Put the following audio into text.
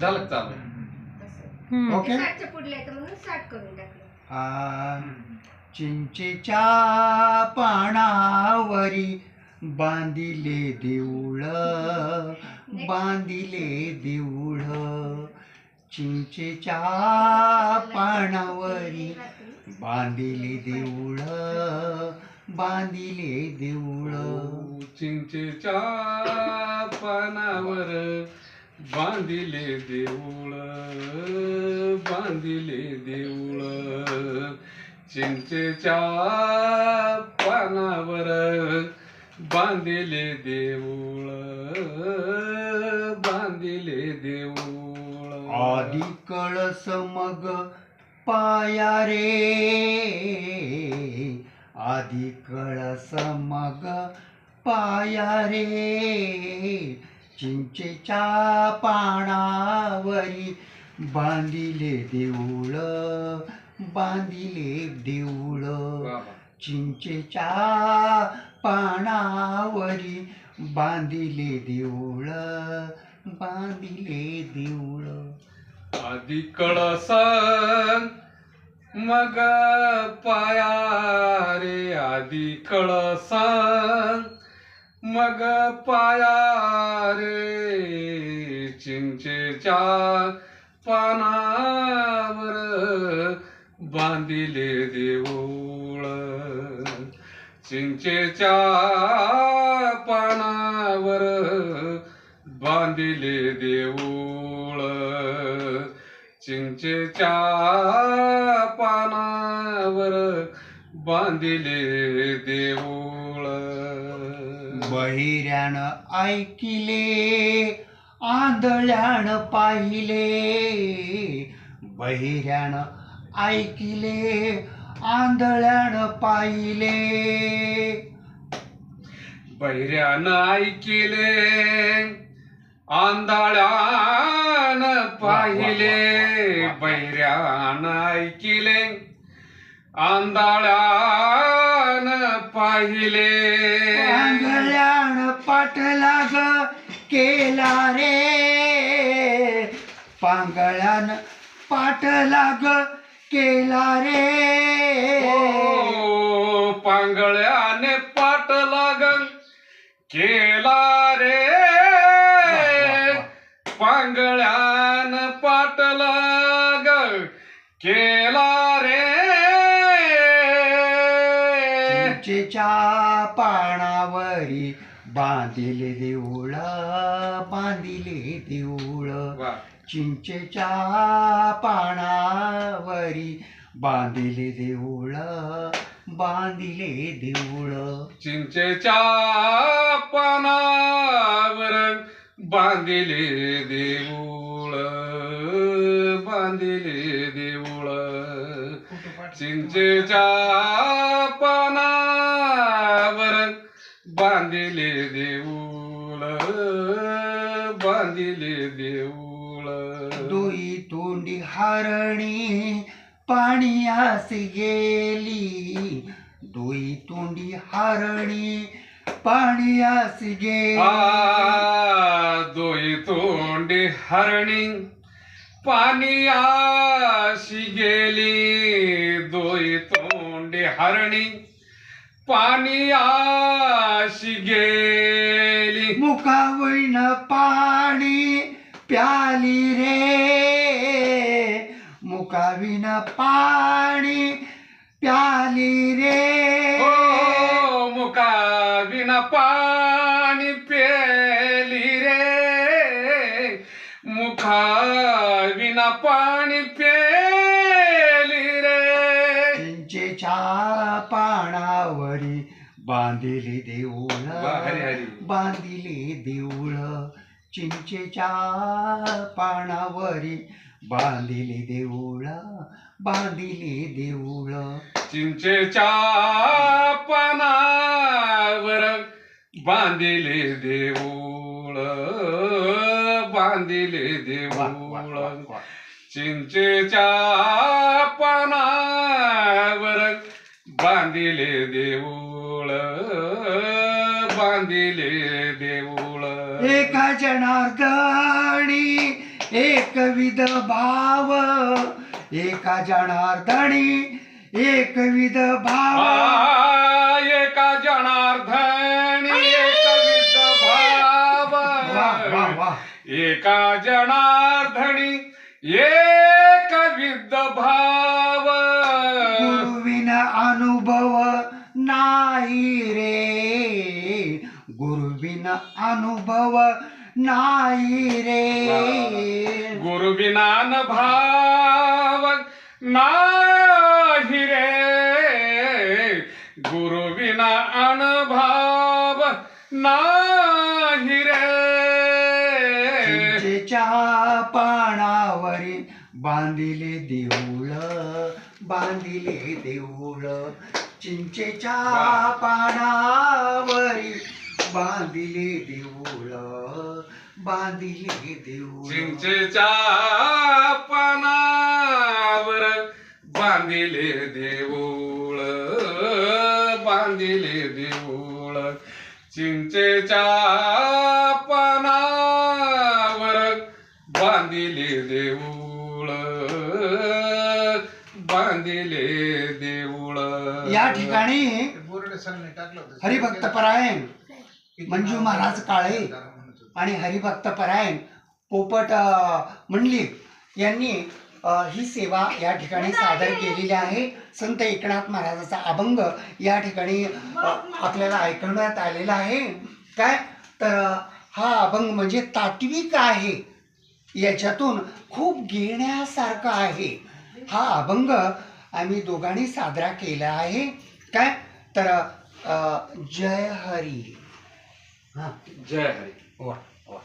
झालं का चालू? हम्म. ओके. साठच्या पुढल्या तर म्हणून साठ करून टाकलं. आ, चिंचेच्या पानावरी बांधिले देऊळ बांधिले देऊळ. चिंचेच्या पानावरी बांधिले देऊळ बांधिले देऊळ. चिंचेच्या पानावर बांधिले देऊळ बांधिले देऊळ चिंचेच्या पानावर बांधिले देऊळ बांधिले देऊळ. आधी कळस मग पाया रे आधी कळस मग पाया रे चिंचेच्या पानावरी बांधिले देऊळ बांधिले देऊळ. चिंचेच्या पानावरी बांधिले देऊळ बांधिले देऊळ. आधी कळस मग पाया रे आधी कळस मग पाया रे चिंचेच्या पानावर बांधिले देऊळ. चिंचेच्या पानावर बांधिले देऊळ. चिंचेच्या पानावर बांधिले देऊळ. बहिऱ्यानं ऐकिले आंधळ्यान पाहिले. बहिऱ्यान ऐकिले आंधळ्यान पाहिले. बैऱ्यानं ऐकिले आंधळ्यान पाहिले. बैऱ्यानं ऐकिले आंधळ्यान पाहिले. आंधळ्यान पाठलाग केला रे. पांगळ्यान पाठलाग केला रे. ओ, पांगळ्याने पाट लागल केला चिंचेच्या पानावरी बांधिले देऊळ बांधिले देऊळ. वा. चिंचेच्या पानावरी बांधिले देऊळ बांधिले देऊळ. चिंचेच्या पानावर बांधिले देऊळ बांधिले देऊळ. चिंचेच्या बांधिले देऊळ. दोई तोंडी हरणी पाण्यास गेली. दोई तोंडी हरणी पाण्यास गेली. आ दोई तोंडी हरणी पाणी आशी गेली. दोई तोंडी हरणी पाणी आशी गेली. मुखावैन पाणी प्याली रे. मुखाविन पाणी प्याली रे. हो मुका विना पाणी पेली रे. मुखा विना पाणी पेली रे. चिंचेच्या पानावरी बांधिले देऊळ. बांधिले देऊळ. चिंचेच्या पानावरी बांधिले देऊळ बांधिले देऊळ चिंचेच्या पानावर बांधिले देऊळ बांधिले देऊळ. चिंचेच्या जनार्दनी एकविध भाव. एका जनार्दनी एकविध भाव. आ, एका जनार्दन एक विद भाव. वा वा वा. एका जनार्दनी एक विद भाव. गुरुविन अनुभव नाही रे. गुरुविन अनुभव नाही रे. गुरुविनान भाव नाही रे. गुरुविना अनुभव नाही रे. चिंचेच्या पानावरी बांधिले देऊळ बांधिले देऊळ. चिंचेच्या पानावरी बांधिले देऊळ. बांधिले देऊळ. चिंचेच्या पानावर बांधिले देऊळ बांधिले देऊळ. चिंचेच्या पानावर बांधिले देऊळ बांधिले देऊळ. या ठिकाणी हरिभक्त परायण मंजू महाराज काळे. आणि हरिभक्त परायण पोपट अ, मंडलिक यांनी ही सेवा या ठिकाणी सादर केलेली आहे. संत एकनाथ महाराजाचा अभंग या ठिकाणी आपल्याला ऐकवण्यात आलेला आहे. काय? तर हा अभंग म्हणजे तात्विक आहे. याच्यातून खूप घेण्यासारखं आहे. हा अभंग आम्ही दोघांनी साजरा केला आहे. काय? तर जय हरी. हां. जय हरी. वा वा